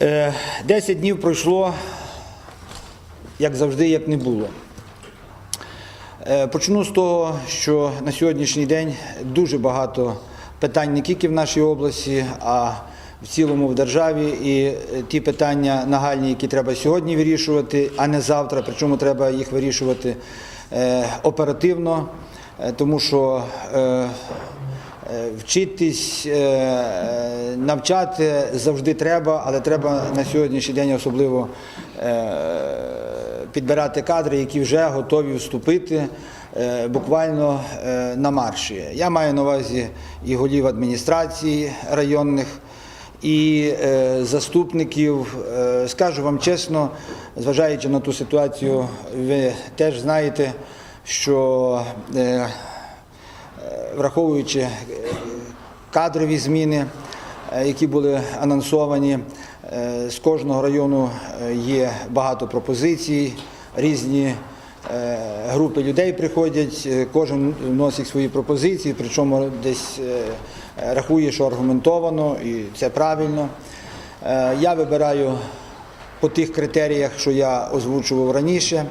Е, Десять днів пройшло, як завжди, як не було. Е, Почну з того, що на сьогоднішній день дуже багато питань не тільки в нашій області, а в цілому в державі. І е, ті питання нагальні, які треба сьогодні вирішувати, а не завтра. Причому треба їх вирішувати е, оперативно, е, тому що е, е, вчитись, е, е, навчати завжди треба, але треба на сьогоднішній день особливо е, підбирати кадри, які вже готові вступити е, буквально е, на марші. Я маю на увазі і голів адміністрації районних, і е, заступників. Е, Скажу вам чесно, зважаючи на ту ситуацію, ви теж знаєте, що е, е, враховуючи е, кадрові зміни, е, які були анонсовані, е, з кожного району е, є багато пропозицій, різні е, групи людей приходять, е, кожен вносить свої пропозиції, причому десь е, рахує, що аргументовано, і це правильно. Е, Я вибираю по тих критеріях, що я озвучував раніше.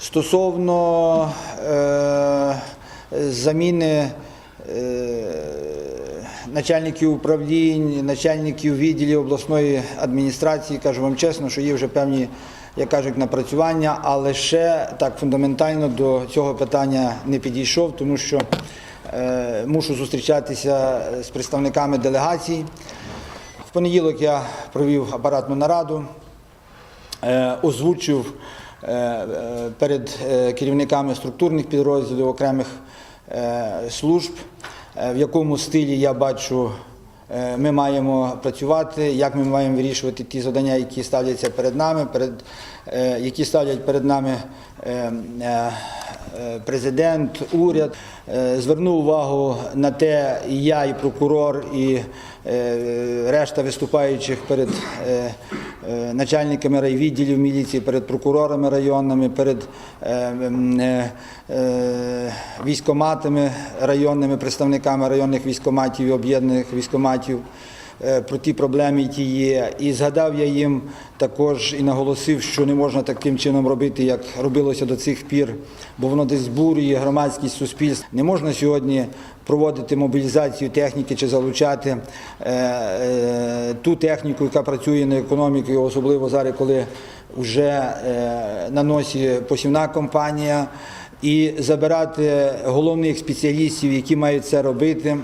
Стосовно е, заміни е, начальників управлінь, начальників відділів обласної адміністрації, кажу вам чесно, що є вже певні, як кажуть, напрацювання, але ще так фундаментально до цього питання не підійшов, тому що е, мушу зустрічатися з представниками делегацій. В понеділок я провів апаратну нараду, е, озвучив перед е, керівниками структурних підрозділів окремих е, служб, е, в якому стилі я бачу, е, ми маємо працювати, як ми маємо вирішувати ті завдання, які ставляться перед нами, перед, е, які ставлять перед нами е, е, е, президент, уряд. Е, Звернув увагу на те, і я, і прокурор, і е, решта виступаючих перед е, е, начальниками райвідділів міліції, перед прокурорами районними, перед е, е, е, військоматами районними, представниками районних військоматів і об'єднаних військоматів. е, про ті проблеми, які є. І згадав я їм також і наголосив, що не можна таким чином робити, як робилося до цих пір, бо воно десь збурює громадськість суспільство. Не можна сьогодні проводити мобілізацію техніки чи залучати е, е, ту техніку, яка працює на економіку, особливо зараз, коли вже е, на носі посівна компанія, і забирати головних спеціалістів, які мають це робити.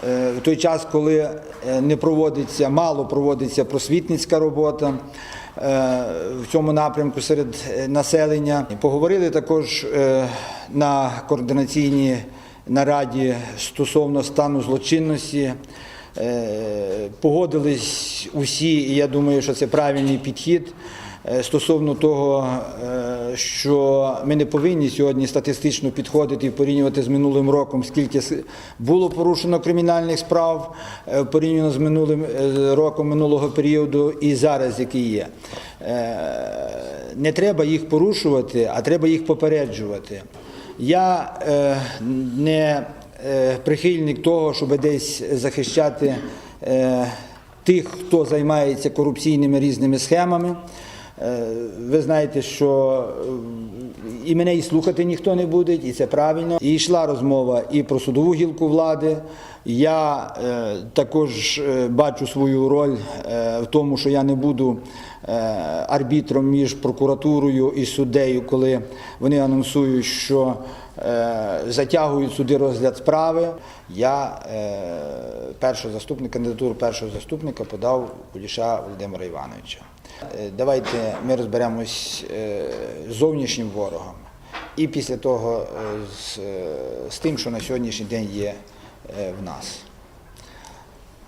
Е, В той час, коли е, не проводиться, мало проводиться просвітницька робота е, в цьому напрямку серед населення. Поговорили також на координаційній нараді стосовно стану злочинності. Погодились усі, і я думаю, що це правильний підхід. Е, Стосовно того, е, що ми не повинні сьогодні статистично підходити і порівнювати з минулим роком, скільки було порушено кримінальних справ е, порівняно з минулим роком минулого періоду і зараз, який є. Не треба їх порушувати, а треба їх попереджувати. Я не прихильник того, щоб десь захищати тих, хто займається корупційними різними схемами. Е, Ви знаєте, що і мене і слухати ніхто не буде, і це правильно. І йшла розмова і про судову гілку влади. Я е, також е, бачу свою роль в тому, що я не буду арбітром між прокуратурою і суддею, коли вони анонсують, що затягують суди розгляд справи. Я е, першого заступника, кандидатуру першого заступника подав Куліша Володимира Івановича. Е, Давайте ми розберемось е, з зовнішнім ворогом і після того е, з, тим, що на сьогоднішній день є в нас.